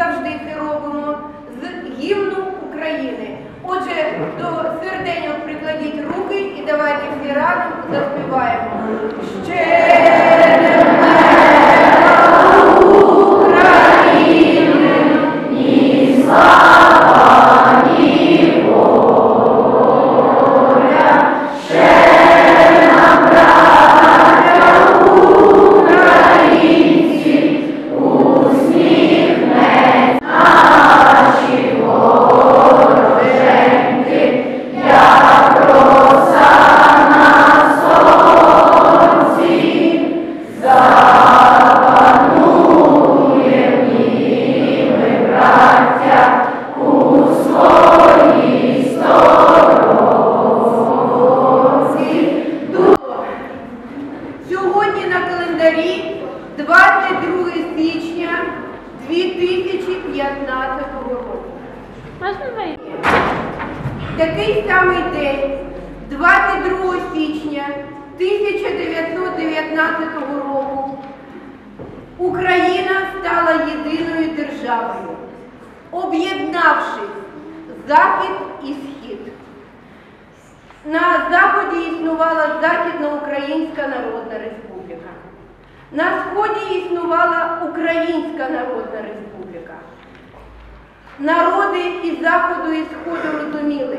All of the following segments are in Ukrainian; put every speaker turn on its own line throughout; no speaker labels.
завжди це робимо, з гімну України. Отже, до серденьок прикладіть руки і давайте всі разом заспіваємо. Ще календарі 22 січня 2015 року. Такий самий день, 22 січня 1919 року, Україна стала єдиною державою, об'єднавши Захід і Схід. На Заході існувала Західноукраїнська Народна Республіка. На Сході існувала Українська Народна Республіка. Народи із Заходу і Сходу розуміли,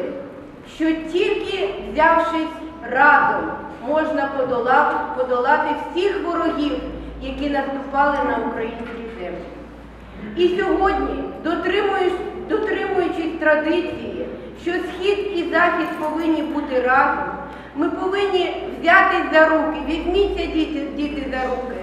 що тільки взявшись разом, можна подолати, подолати всіх ворогів, які наступали на українські землі. І сьогодні, дотримуючись, дотримуючись традиції, що Схід і Захід повинні бути разом, ми повинні взятись за руки. Візьміться, діти, діти за руки.